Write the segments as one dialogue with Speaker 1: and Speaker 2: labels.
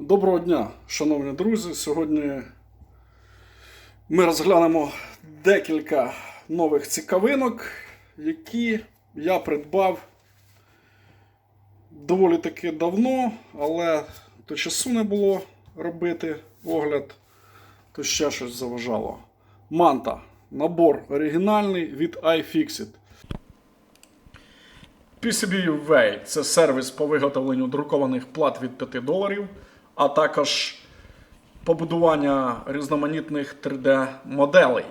Speaker 1: Доброго дня, шановні друзі. Сьогодні ми розглянемо декілька нових цікавинок, які я придбав доволі таки давно, але то часу не було робити огляд, то ще щось заважало. Манта. Набор оригінальний від iFixit. PCB-UA – це сервіс по виготовленню друкованих плат від 5 доларів, а також побудування різноманітних 3D-моделей.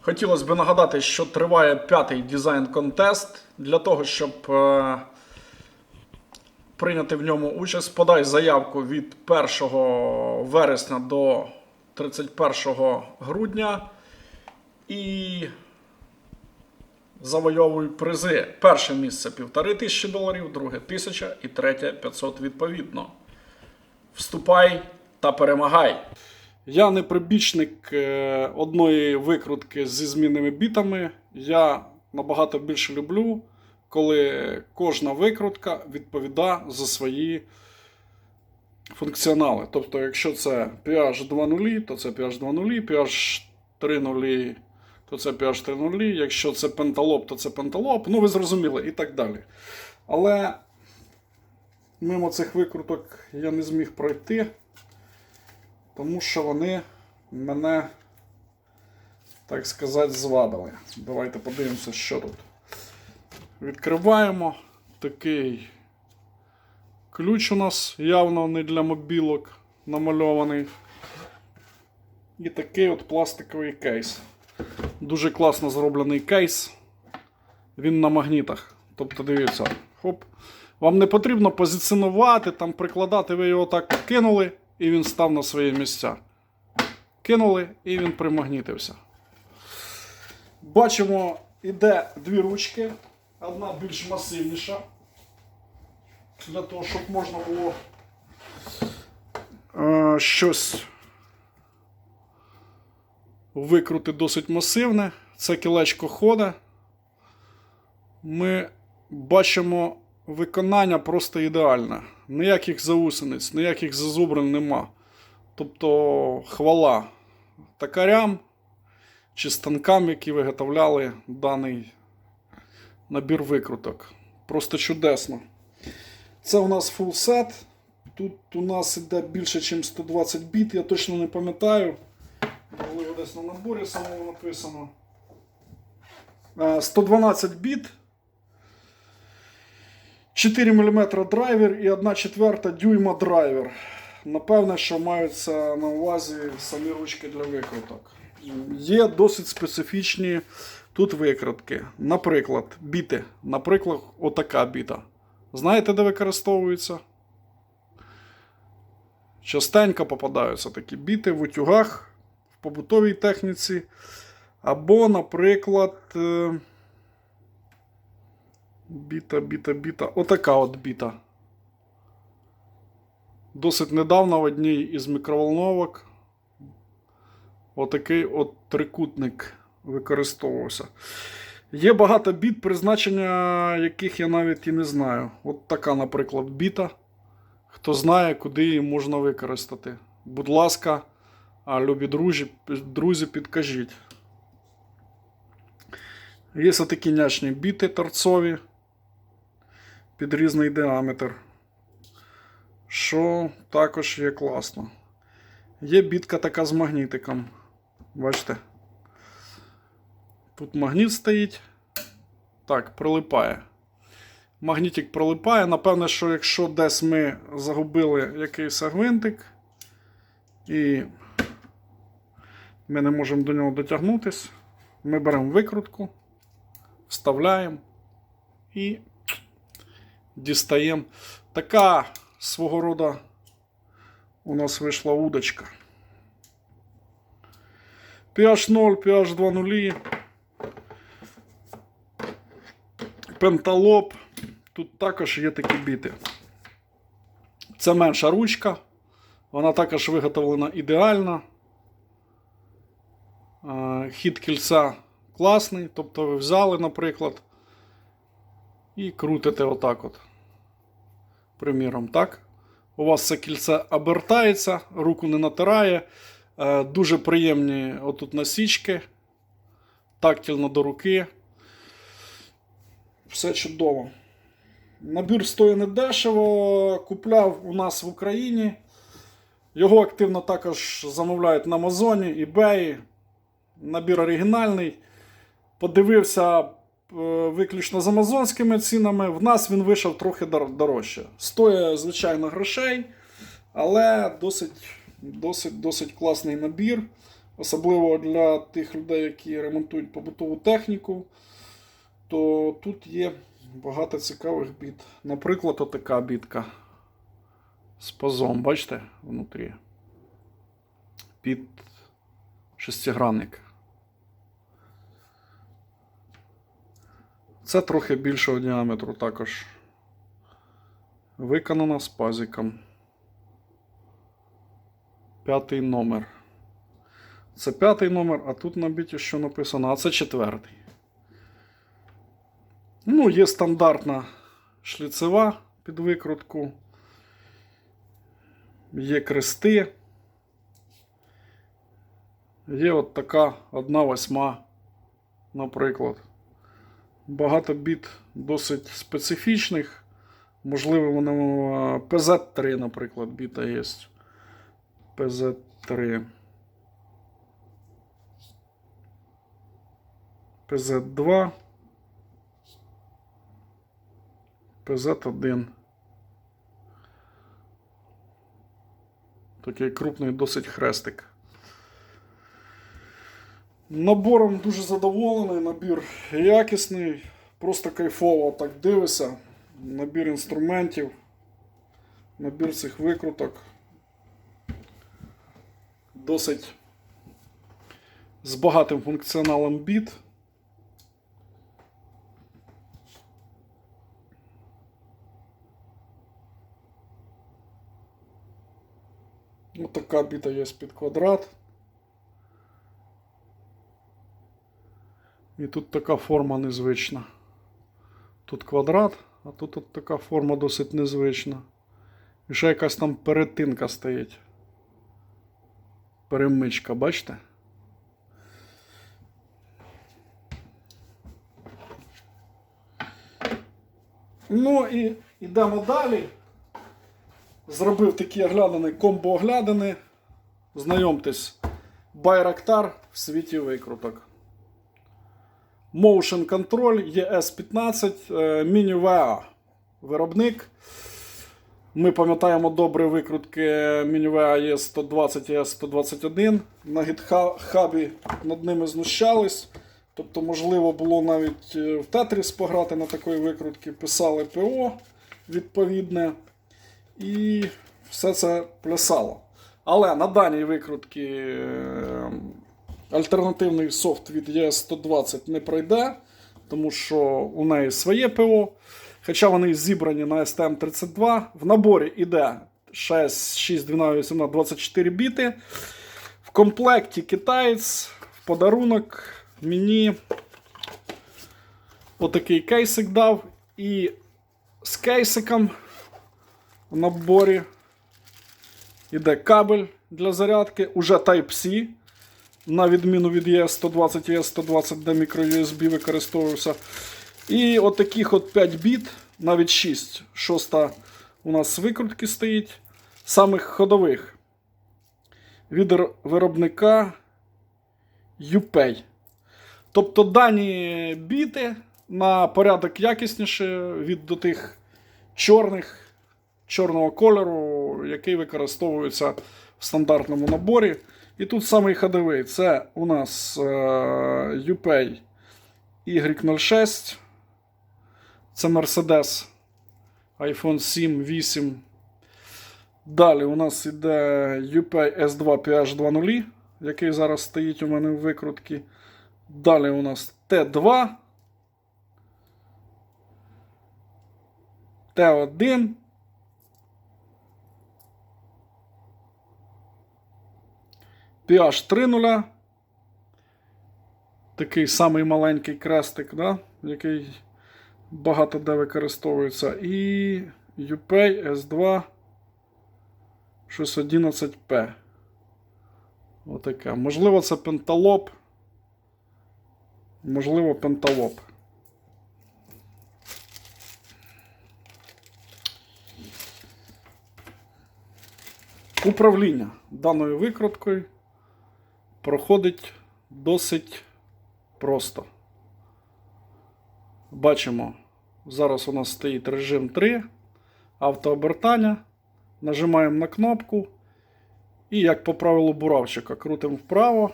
Speaker 1: Хотілося б нагадати, що триває п'ятий дизайн-контест. Для того, щоб е, прийняти в ньому участь, подай заявку від 1 вересня до 31 грудня і завойовуй призи. Перше місце півтори тисячі доларів, друге тисяча і третє 500 відповідно. Вступай та перемагай. Я не прибічник е, одної викрутки зі змінними бітами. Я набагато більше люблю, коли кожна викрутка відповідає за свої функціонали. Тобто, якщо це PH 2.0, то це PH 2.0, PH 3.0, то це PH 3.0, якщо це пенталоп, то це пенталоп. Ну, ви зрозуміли, і так далі. Але мимо цих викруток я не зміг пройти, тому що вони мене, так сказати, звабили. Давайте подивимося, що тут. Відкриваємо такий ключ у нас явно не для мобілок намальований. І такий от пластиковий кейс. Дуже класно зроблений кейс. Він на магнітах. Тобто, дивіться, хоп. Вам не потрібно позиціонувати, там прикладати, ви його так кинули, і він став на свої місця. Кинули, і він примагнітився. Бачимо, іде дві ручки. Одна більш масивніша. Для того, щоб можна було е, щось викрути досить масивне. Це кілечко хода. Ми бачимо виконання просто ідеальне. Ніяких заусениць, ніяких зазубрин нема. Тобто хвала токарям чи станкам, які виготовляли даний набір викруток. Просто чудесно. Це у нас full set. Тут у нас іде більше, ніж 120 біт, я точно не пам'ятаю. Можливо, десь на наборі самому написано. Е, 112 біт. 4 мм драйвер і 1 четверта дюйма драйвер. Напевне, що маються на увазі самі ручки для викруток. Є досить специфічні тут викрутки. Наприклад, біти. Наприклад, отака біта. Знаєте, де використовується? Частенько попадаються такі біти в утюгах, в побутовій техніці. Або, наприклад, е, біта, біта, біта. Отака от біта. Досить недавно в одній із мікроволновок отакий от трикутник використовувався. Є багато біт, призначення яких я навіть і не знаю. От така, наприклад, біта. Хто знає, куди її можна використати. Будь ласка, любі друзі, друзі, підкажіть. Є такі нячні біти торцові під різний діаметр. Що також є класно. Є бітка така з магнітиком. Бачите? Тут магніт стоїть. Так, прилипає. Магнітик прилипає. Напевне, що якщо десь ми загубили якийсь гвинтик, і ми не можемо до нього дотягнутися, ми беремо викрутку, вставляємо і дістаємо. Така свого роду у нас вийшла удочка. PH 0, PH 2.0. Пенталоп. Тут також є такі біти. Це менша ручка. Вона також виготовлена ідеально. Хід кільця класний. Тобто ви взяли, наприклад, і крутите отак от. Приміром, так? у вас це кільце обертається, руку не натирає. Е, Дуже приємні отут насічки. Тактильно до руки. Все чудово. Набір стоїть недешево. Купляв у нас в Україні. Його активно також замовляють на Амазоні, eBay. Набір оригінальний. Подивився виключно з амазонськими цінами. В нас він вийшов трохи дорожче. Стоїть, звичайно, грошей, але досить, досить, досить класний набір. Особливо для тих людей, які ремонтують побутову техніку. То тут є багато цікавих біт. Наприклад, отака бітка з пазом, бачите, внутрі. Під шестигранник. Це трохи більшого діаметру також. Виконана з пазиком. П'ятий номер. Це п'ятий номер, а тут на біті що написано, а це четвертий. Ну, є стандартна шліцева під викрутку. Є крести. Є от така одна восьма, наприклад. Багато біт досить специфічних. Можливо, воно е, PZ3, наприклад, біта є. PZ3. PZ2. PZ1. Такий крупний досить хрестик. Набором дуже задоволений, набір якісний, просто кайфово так дивишся. Набір інструментів, набір цих викруток. Досить з багатим функціоналом біт. Ось така біта є під квадрат. І тут така форма незвична. Тут квадрат, а тут от така форма досить незвична. І ще якась там перетинка стоїть. Перемичка, бачите? Ну і йдемо далі. Зробив такі оглядини, комбо-оглядини. Знайомтесь, Байрактар в світі викруток. Motion Control ES15 е, Mini VA. Виробник. Ми пам'ятаємо добре викрутки Mini VA ES120 і ES121. На GitHub над ними знущались. Тобто, можливо, було навіть е, в Tetris пограти на такої викрутки. Писали ПО відповідне. І все це плясало. Але на даній викрутці е, альтернативний софт від ES120 не пройде, тому що у неї своє ПО. Хоча вони зібрані на STM32. В наборі йде 6, 6, 12, 18, 24 біти. В комплекті китаєць, в подарунок мені отакий кейсик дав. І з кейсиком в наборі йде кабель для зарядки, уже Type-C, на відміну від ES120 і ES120, де microUSB використовувався. І от таких от 5 біт, навіть 6. Шоста у нас викрутки стоїть. Самих ходових. Від виробника UPay. Тобто дані біти на порядок якісніше від до тих чорних, чорного кольору, який використовується в стандартному наборі. І тут самий ходовий це у нас е, UPay Y06. Це Mercedes iPhone 7, 8. Далі у нас іде UPay S2 PH20, який зараз стоїть у мене в викрутці. Далі у нас Т2. Т1. PH 3.0. Такий самий маленький крестик, да? який багато де використовується. І UPay S2 щось 11П. Отаке. Можливо, це пенталоп. Можливо, пенталоп. Управління даною викруткою проходить досить просто. Бачимо, зараз у нас стоїть режим 3, автообертання. Нажимаємо на кнопку. І як по правилу буравчика, крутимо вправо.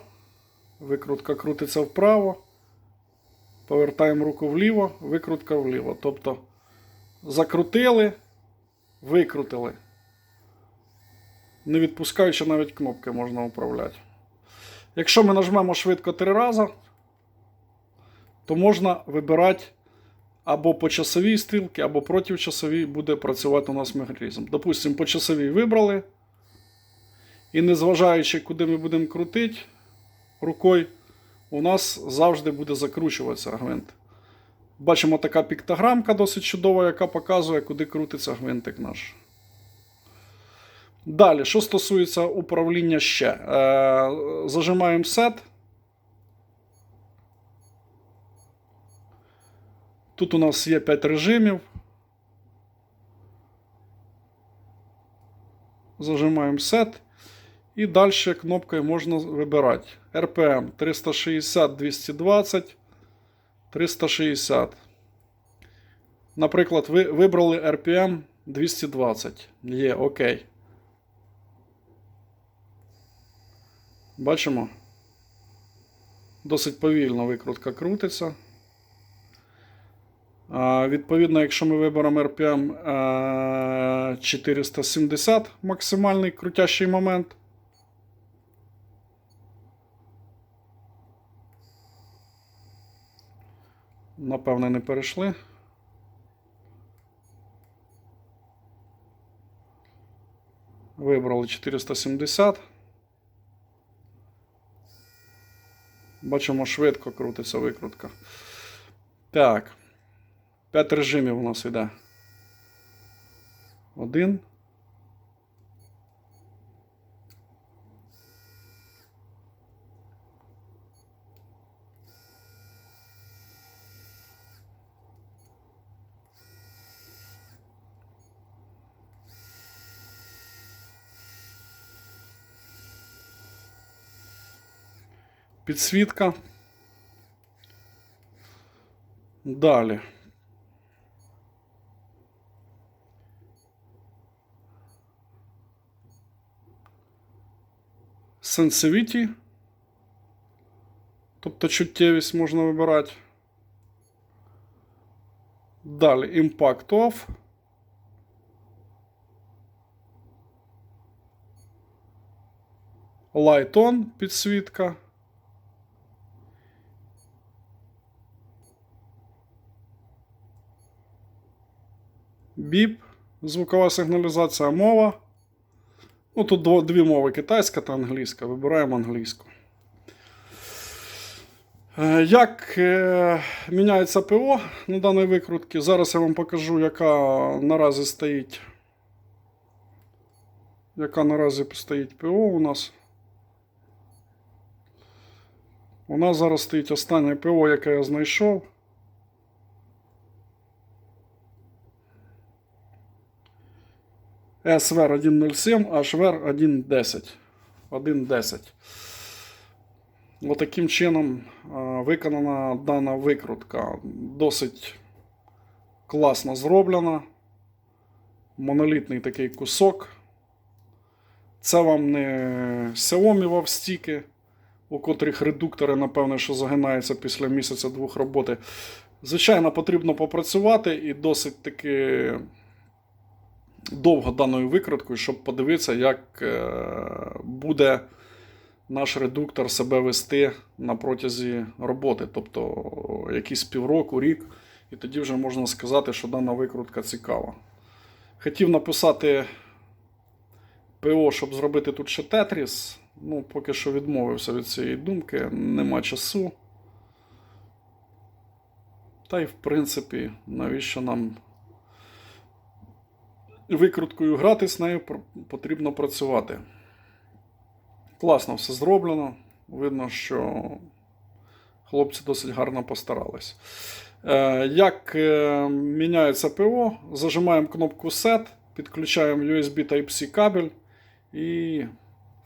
Speaker 1: Викрутка крутиться вправо. Повертаємо руку вліво, викрутка вліво. Тобто закрутили, викрутили. Не відпускаючи навіть кнопки можна управляти. Якщо ми нажмемо швидко три рази, то можна вибирати або по часовій стрілці, або проти часовій буде працювати у нас механізм. Допустимо, по часовій вибрали. І незважаючи, куди ми будемо крутити рукою, у нас завжди буде закручуватися гвинт. Бачимо така піктограмка досить чудова, яка показує, куди крутиться гвинтик наш. Далі, що стосується управління ще, е, зажимаємо сет. Тут у нас є 5 режимів. Зажимаємо сет. І далі кнопкою можна вибирати. RPM 360 220 360. Наприклад, ви вибрали RPM 220. Є, окей. Бачимо? Досить повільно викрутка крутиться. Відповідно, якщо ми виберемо RPM е, 470 максимальний крутящий момент. Напевне, не перейшли. Вибрали 470. Бачимо, швидко крутиться викрутка. Так. П'ять режимів у нас йде. Один. Підсвітка. Далі. Sensivity. Тобто чуттєвість можна вибирати. Далі Impact Off. Light On підсвітка. Біп, звукова сигналізація, мова. Ну, тут дві мови китайська та англійська. Вибираємо англійську. Е, Як е, міняється ПО на даній викрутці? Зараз я вам покажу, яка наразі стоїть. Яка наразі стоїть ПО у нас. У нас зараз стоїть останнє ПО, яке я знайшов. SVR 1.07, HVR 1.10. 1.10. Отаким чином виконана дана викрутка. Досить класно зроблена. Монолітний такий кусок. Це вам не Xiaomi вавстіки, у котрих редуктори, напевно, що загинаються після місяця-двох роботи. Звичайно, потрібно попрацювати і досить таки довго даною викруткою, щоб подивитися, як е, буде наш редуктор себе вести на протязі роботи, тобто якісь півроку, рік, і тоді вже можна сказати, що дана викрутка цікава. Хотів написати ПО, щоб зробити тут ще Тетріс. Ну, поки що відмовився від цієї думки, нема часу. Та й в принципі, навіщо нам викруткою грати з нею потрібно працювати. Класно все зроблено. Видно, що хлопці досить гарно постарались. Е, Як е, міняється ПО, зажимаємо кнопку Set, підключаємо USB Type-C кабель і,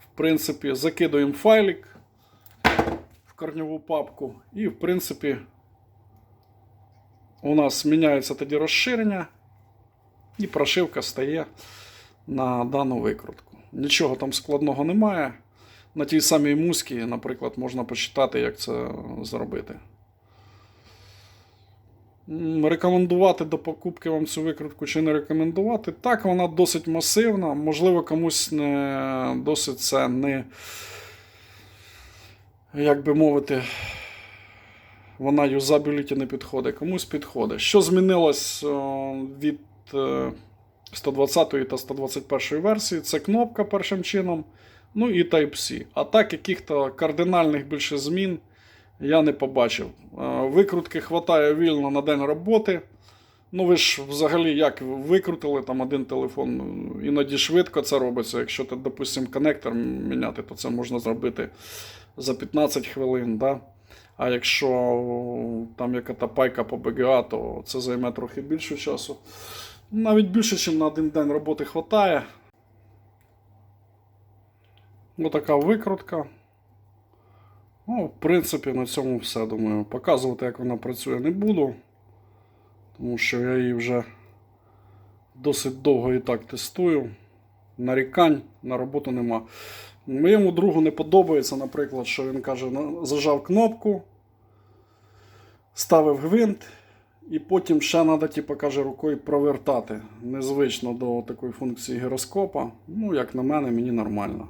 Speaker 1: в принципі, закидуємо файлик в корневу папку. І, в принципі, у нас міняється тоді розширення, і прошивка стає на дану викрутку. Нічого там складного немає. На тій самій музці, наприклад, можна почитати, як це зробити. Рекомендувати до покупки вам цю викрутку чи не рекомендувати. Так, вона досить масивна. Можливо, комусь не досить це не, як би мовити, вона юзабіліті не підходить. Комусь підходить. Що змінилось від 120 та 121 версії? Це кнопка першим чином. Ну і Type-C. А так, яких-то кардинальних більше змін я не побачив. Е, Викрутки хватає вільно на день роботи. Ну, ви ж взагалі як викрутили там один телефон, іноді швидко це робиться. Якщо ти, допустимо, коннектор міняти, то це можна зробити за 15 хвилин. Да? А якщо там яка-то пайка по BGA, то це займе трохи більше часу. Навіть більше, ніж на один день роботи хватає. Отака викрутка. Ну, в принципі, на цьому все. Думаю, показувати, як вона працює, не буду. Тому що я її вже досить довго і так тестую. Нарікань на роботу нема. Моєму другу не подобається, наприклад, що він каже, зажав кнопку, ставив гвинт, і потім ще треба, типу, каже, рукою провертати. Незвично до такої функції гіроскопа. Ну, як на мене, мені нормально.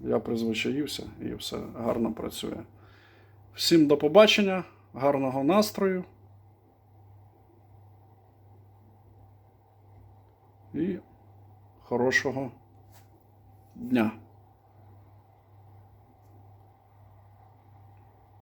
Speaker 1: Я призвичаївся і все гарно працює. Всім до побачення, гарного настрою. І хорошого дня.